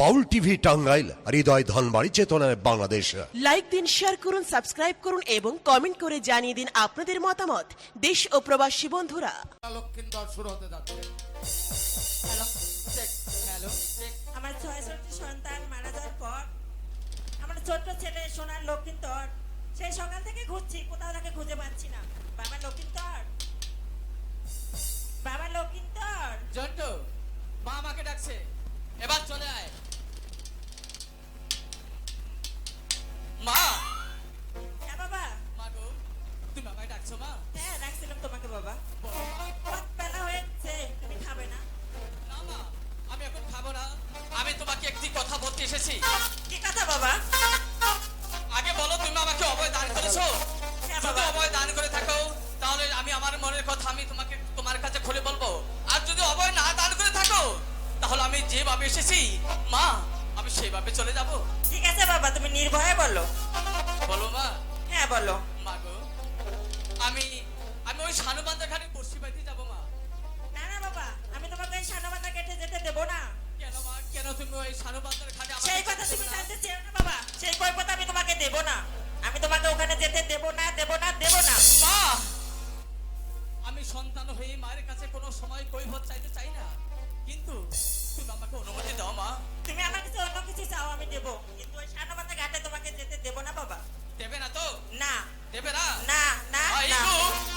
বাউল TV Tangail হৃদয় ধনবাড়ি চেতনায় Bangladesh. Like দিন শেয়ার করুন সাবস্ক্রাইব করুন এবং কমেন্ট করে জানিয়ে দিন আপনাদের মতামত। দেশ ও প্রবাসী বন্ধুরা। লক্ষ্মীন্দর শুরু হতে যাচ্ছে হ্যালো হ্যালো আমার ছয়ষট্টি সন্তান মারা যাওয়ার পর আমার ছোট্ট ছেলে সোনার লক্ষ্মীন্তর সেই সকাল থেকে ঘুরছি কোথাও তাকে খুঁজে পাচ্ছি না। বাবা লক্ষ্মীন্তর বাবা লক্ষ্মীন্তর জন্টু মা আমাকে ডাকছে। এবার চলে আয়। কথা আমি তোমাকে তোমার কাছে খুলে বলব। আর যদি অভয় না দান করে থাকো তাহলে আমি যেভাবে এসেছি মা আমি সেইভাবে চলে যাব। ঠিক আছে বাবা তুমি নির্ভয়ে বলো। বলো মা। হ্যাঁ বলো। মা গো আমি আমি ওই সানুবান্ধা ঘাটে বসি পাইতে যাব মা। না না বাবা আমি তোমাকে এই সানাবান্ধা কেটে যেতে দেবো না। কেন মা কেন তুমি ওই সানুবান্ধার ঘাটে সেই কথা তুমি? জানতে চেও না বাবা সেই কৈফত আমি তোমাকে দেব না। আমি তোমাকে ওখানে যেতে দেব না দেব না দেব না। মা সন্তান হয়ে মায়ের কাছে কোনো সময় কৈফত চাইতে চাই না। কিন্তু তুমি আমাকে অনুমতি দাও মা। তুমি আমার কাছে অন্য কিছু চাও আমি দেব। কিন্তু ওই সানবান্ধা ঘাটে তোমাকে যেতে দেব না বাবা। দেবে না তো? না। দেবে না? না না না।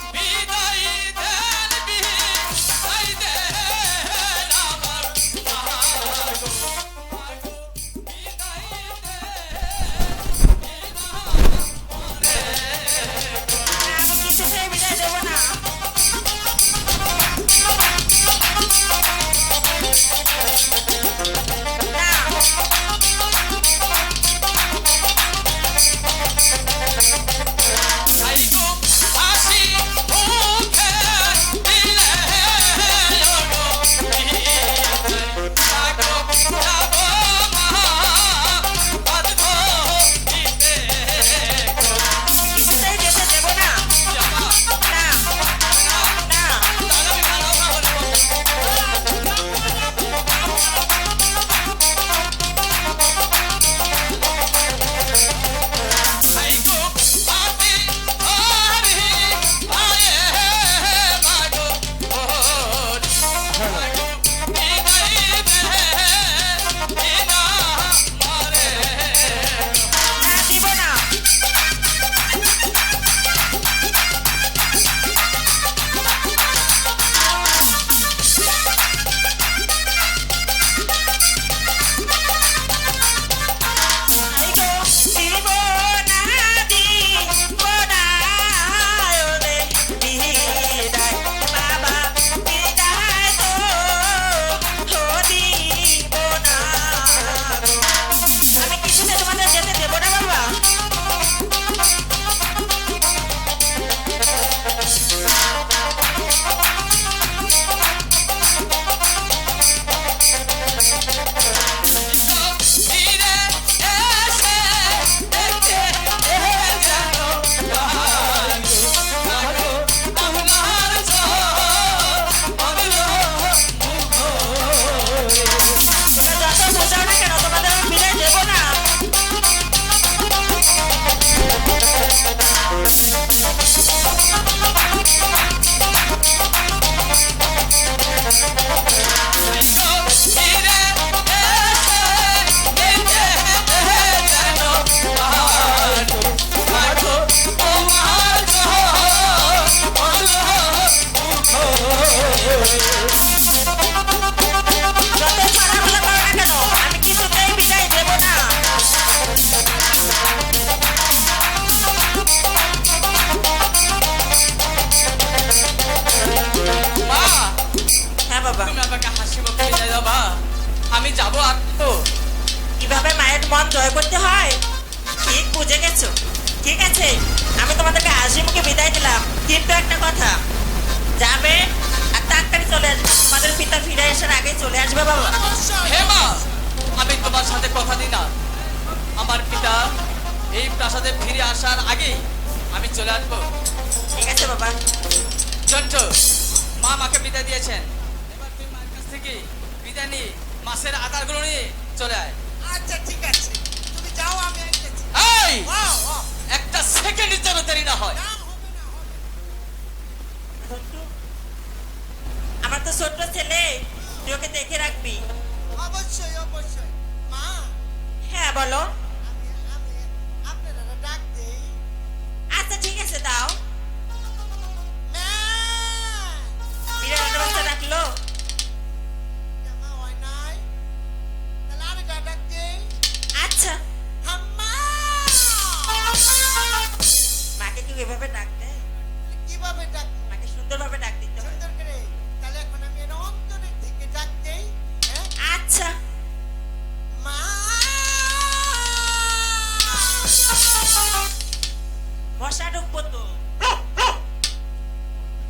মন জয় করতে হয়? ঠিক বুঝে গেছো। ঠিক আছে আমি তোমাদেরকে হাসি মুখে বিদায় দিলাম। কিন্তু একটা কথা যাবে আর তাড়াতাড়ি চলে আসবে। তোমাদের পিতা ফিরে আসার আগে চলে আসবে বাবা। হে মা আমি তোমার সাথে কথা দিই না। আমার পিতা এই প্রাসাদে ফিরে আসার আগেই আমি চলে আসব। ঠিক আছে বাবা। জন্টু মা মাকে বিদায় দিয়েছেন। এবার তুই মায়ের কাছ থেকে বিদায় নিয়ে মাসের আদারগুলো নিয়ে চলে আয়। আচ্ছা ঠিক আছে। তুমি যাও আমি আসতেছি আমার তো ছোট্ট ছেলে তুই ওকে দেখে রাখবি। অবশ্যই অবশ্যই। মা। হ্যাঁ বলো। আচ্ছা ঠিক আছে দাও। মাকে কি এভাবে ডাক দেয়। কীভাবে ডাক? মাকে সুন্দরভাবে ডাক দিতে হয়। সুন্দর করে। তাহলে এখন আমি এর অন্তরের থেকে ডাক দেই হ্যাঁ? আচ্ছা। মা! মশা ঢুকবো তো।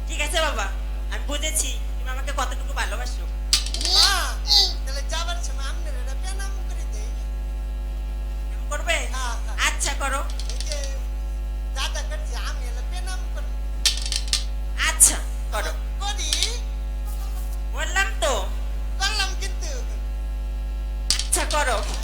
ঠিক আছে বাবা আমি বুঝেছি তুমি আমাকে কতটুকু ভালোবাসো। তাহলে যাবার সময় এটা করে দেই। করবে? হ্যাঁ, হ্যাঁ। আচ্ছা করো। করো।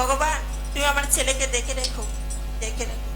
ভগবান তুমি আমার ছেলেকে দেখে রেখো দেখে রেখো।